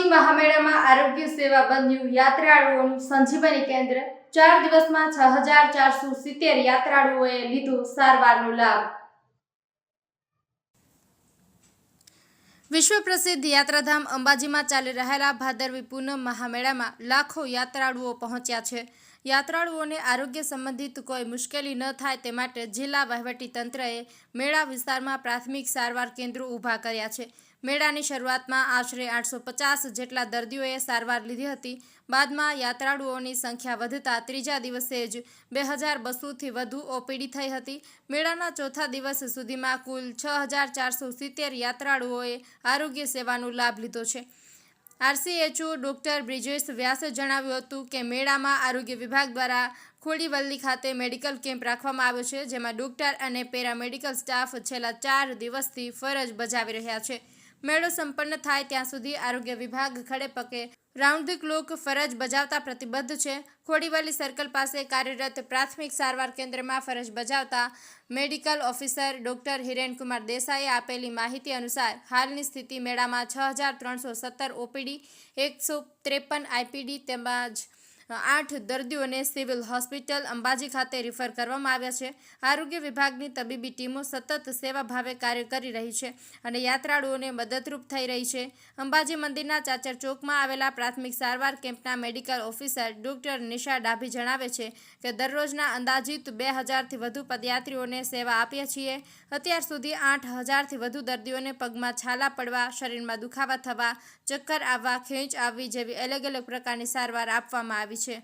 અંબાજી મહામેળામાં આરોગ્ય સેવા બન્યું. યાત્રાળુઓનું સંજીવની કેન્દ્ર. ચાર દિવસમાં છ હજાર ચારસો સિત્તેર યાત્રાળુઓએ લીધો સારવારનો લાભ. વિશ્વ પ્રસિદ્ધ યાત્રાધામ અંબાજીમાં ચાલી રહેલા ભાદરવી પૂનમ મહામેળામાં લાખો યાત્રાળુઓ પહોંચ્યા છે. યાત્રાળુઓને આરોગ્ય સંબંધિત કોઈ મુશ્કેલી ન થાય તે માટે જિલ્લા વહીવટી તંત્રએ મેળા વિસ્તારમાં પ્રાથમિક સારવાર કેન્દ્રો ઊભા કર્યા છે. મેળાની શરૂઆતમાં આશરે આઠસો પચાસ જેટલા દર્દીઓએ સારવાર લીધી હતી. બાદમાં યાત્રાળુઓની સંખ્યા વધતા ત્રીજા દિવસે જ બે હજાર બસોથી વધુ ઓપીડી થઈ હતી. મેળાના ચોથા દિવસ સુધીમાં કુલ છ હજાર ચારસો સિત્તેર યાત્રાળુઓએ આરોગ્ય સેવાનો લાભ લીધો છે. આરસીએચઓ ડોક્ટર બ્રિજેશ વ્યાસે જણાવ્યું હતું કે મેળામાં આરોગ્ય વિભાગ દ્વારા ખોડીવલ્લી ખાતે મેડિકલ કેમ્પ રાખવામાં આવ્યો છે, જેમાં ડોક્ટર અને પેરામેડિકલ સ્ટાફ છેલ્લા ચાર દિવસથી ફરજ બજાવી રહ્યા છે. મેળો સંપન્ન થાય ત્યાં સુધી આરોગ્ય વિભાગ ખડે પગે રાઉન્ડ ધી ક્લોક ફરજ બજાવતા પ્રતિબદ્ધ છે. ખોડીવલી સર્કલ પાસે કાર્યરત પ્રાથમિક સારવાર કેન્દ્રમાં ફરજ બજાવતા મેડિકલ ઓફિસર ડોક્ટર હિરેનકુમાર દેસાઈએ આપેલી માહિતી અનુસાર હાલની સ્થિતિ મેળામાં છ ઓપીડી, એકસો ત્રેપન આઈપીડી તેમજ આઠ દર્દીઓને સિવિલ હોસ્પિટલ અંબાજી ખાતે રિફર કરવામાં આવ્યા છે. આરોગ્ય વિભાગની તબીબી ટીમો સતત સેવા ભાવે કાર્ય કરી રહી છે અને યાત્રાળુઓને મદદરૂપ થઈ રહી છે. અંબાજી મંદિરના ચાચર ચોકમાં આવેલા પ્રાથમિક સારવાર કેમ્પના medical officer doctor Nisha Dabhi જણાવે છે કે દરરોજના અંદાજિત બે હજારથી વધુ પદયાત્રીઓને સેવા આપીએ છીએ. અત્યાર સુધી આઠ હજારથી વધુ દર્દીઓને પગમાં છાલા પડવા, શરીરમાં દુખાવા થવા, ચક્કર આવવા, ખેંચ આવવી જેવી અલગ અલગ પ્રકારની સારવાર આપવામાં આવી છે